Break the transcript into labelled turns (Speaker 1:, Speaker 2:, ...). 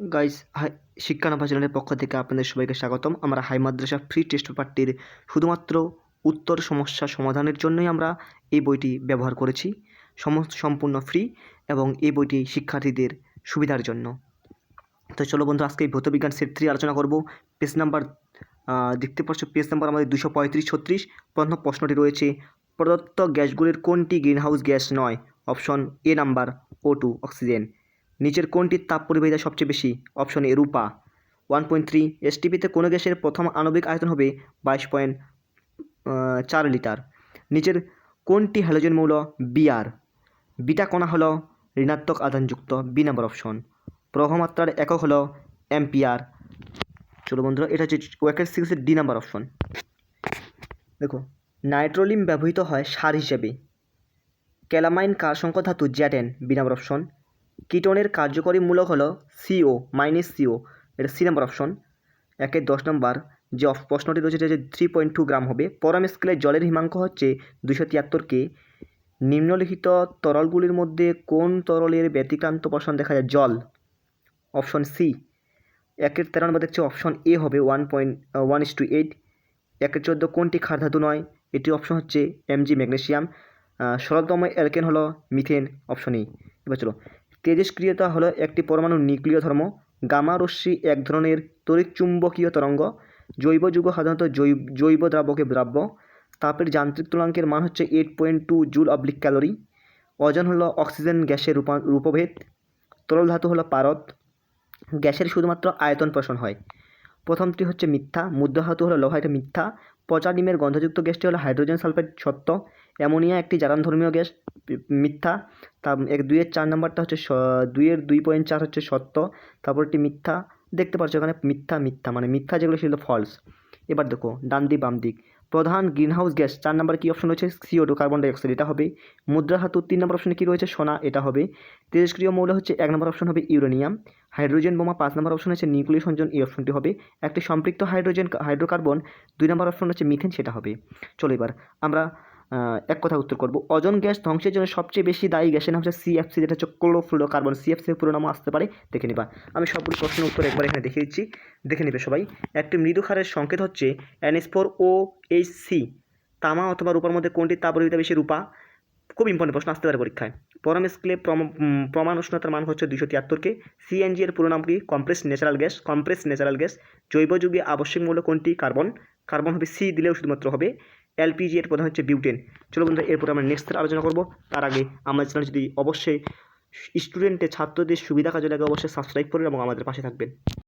Speaker 1: Guys hi শিক্ষানভা চ্যানেলের পক্ষ থেকে আপনাদের সবাইকে স্বাগতম। আমরা হাই মাদ্রাসা ফ্রি টেস্ট পেপারটির শুধুমাত্র উত্তর সমস্যা সমাধানের জন্যই আমরা এই বইটি ব্যবহার করেছি। সমস্ত সম্পূর্ণ ফ্রি এবং এই বইটি শিক্ষার্থীদের সুবিধার জন্য। তো চলো বন্ধু, আজকে এই ভৌতবিজ্ঞান সেট থ্রি আলোচনা করব। পেজ নাম্বার দেখতে পাচ্ছ পেজ নাম্বার আমাদের দুশো পঁয়ত্রিশ, ছত্রিশ। প্রথম প্রশ্নটি রয়েছে, প্রদত্ত গ্যাসগুলির কোনটি গ্রিনহাউস গ্যাস নয়? Option A number O two oxygen নিচের কোনটির তাপ পরিবাহিতা সবচেয়ে বেশি? অপশন এ, রূপা। ওয়ান পয়েন্ট থ্রি এসটিপিতে কোনো গ্যাসের প্রথম আণবিক আয়তন হবে বাইশ পয়েন্ট চার লিটার। নিচের কোনটি হ্যালোজেন মৌল বিআর বিটা কণা হলো ঋণাত্মক আধানযুক্ত বি নাম্বার অপশন প্রবাহমাত্রার একক হলো অ্যাম্পিয়ার চলো বন্ধুরা, এটা হচ্ছে ওয়াকের সিক্সের ডি নাম্বার অপশন দেখো নাইট্রোলিম ব্যবহৃত হয় সার হিসেবে। ক্যালামাইন কার সংখ্যা ধাতু? জ্যাটেন বি নাম্বার অপশন কিটনের কার্যকরী মূলক হলো সিও মাইনাস সিও। এটা সি নাম্বার অপশন। একের দশ নম্বর। যে প্রশ্নটি রয়েছে যে থ্রি পয়েন্ট টু গ্রাম হবে। পরম স্কেলে জলের হিমাঙ্ক হচ্ছে দুশো তিয়াত্তর কে। নিম্নলিখিত তরলগুলির মধ্যে কোন তরলের ব্যতিক্রান্ত পোষণ দেখা যায়? জল। Option C. একের তেরো নম্বর দেখছে অপশন এ হবে one point one is two eight একের চোদ্দ কোনটি ক্ষার ধাতু নয়? এটি অপশন হচ্ছে এমজি ম্যাগনেসিয়াম সরলতম অ্যালকেন হলো মিথেন অপশন ই এবার চলো। তেজস্ক্রিয়তা হলো একটি পরমাণু নিউক্লিয় ধর্ম, গামা রশ্মি এক ধরনের তড়িৎচুম্বকীয় তরঙ্গ, জৈব যুগ সাধারণত জৈব জৈব দ্রাবকে দ্রাব্য, তাপের যান্ত্রিক তুলাঙ্কের মান হচ্ছে এইট পয়েন্ট টু জুল অবলিক ক্যালোরি ওজন হলো অক্সিজেন গ্যাসের রূপা, রূপভেদ, তরল ধাতু হলো পারদ, গ্যাসের শুধুমাত্র আয়তন পোষণ হয়। প্রথমটি হচ্ছে মিথ্যা মুদ্রা ধাতু হলো লোহা, এটা মিথ্যা, পচা ডিমের গন্ধযুক্ত গ্যাসটি হলো হাইড্রোজেন সালফাইড সত্য অ্যামোনিয়া একটি জারণধর্মীয় গ্যাস পি- মিথ্যা। তা এক দুইয়ের চার নাম্বারটা হচ্ছে দুইয়ের দুই পয়েন্ট চার হচ্ছে সত্য। তারপরটি মিথ্যা। দেখতে পাচ্ছ এখানে মিথ্যা মিথ্যা। মানে মিথ্যা যেগুলো সেগুলো ফলস এবার দেখো, ডান দিক, বাম দিক। প্রধান গ্রিনহাউস গ্যাস চার নম্বর কী অপশন রয়েছে? সিও টু কার্বন ডাইঅক্সাইড এটা হবে। মুদ্রা ধাতু, তিন নম্বর অপশনে কী রয়েছে? সোনা। এটা হবে। তেজস্ক্রিয় মৌল হচ্ছে এক নম্বর অপশন হবে ইউরেনিয়াম হাইড্রোজেন বোমা, পাঁচ নম্বর অপশন হচ্ছে নিউক্লিয় সংযোজন এই অপশনটি হবে। একটি সম্পৃক্ত হাইড্রোজেন হাইড্রোকার্বন দুই নম্বর অপশন হচ্ছে মিথেন সেটা হবে। চলো এবার আমরা এক কথা উত্তর করব। অজন গ্যাস ধ্বংসের জন্য সবচেয়ে বেশি দায়ী গ্যাসের নাম হচ্ছে সিএফসি যেটা হচ্ছে ক্লোরোফ্লুরো কার্বন সিএফসি পুরো নামও আসতে পারে। দেখে নিবা। আমি সবগুলো প্রশ্নের উত্তর একবার এখানে দেখিয়ে দিচ্ছি। দেখে নেবে সবাই। একটি মৃদু ক্ষারের সংকেত হচ্ছে এনএসফোর ও এইচ সি তামা অথবা রূপার মধ্যে কোনটি তাপরিহিতা বেশি রূপা। খুব ইম্পর্টেন্ট প্রশ্ন, আসতে পারে পরীক্ষায়। পরম স্কেলে প্রম- প্রমাণ উষ্ণতার মান হচ্ছে দুশো তিয়াত্তরকে সিএনজি এর পুরো নাম কি? Compress natural gas compress natural gas জৈব যুগে আবশ্যক মূল্য কোনটি? কার্বন কার্বন হবে সি দিলেও শুধুমাত্র হবে। এলপিজি এর প্রধান হচ্ছে বিউটেন। চলো বন্ধুরা, এরপরে আমরা নেক্সট আলোচনা করব। তার আগে আমাদের চ্যানেল যদি অবশ্যই স্টুডেন্টের ছাত্রদের সুবিধা কাজে লাগে, অবশ্যই সাবস্ক্রাইব করুন এবং আমাদের পাশে থাকবেন।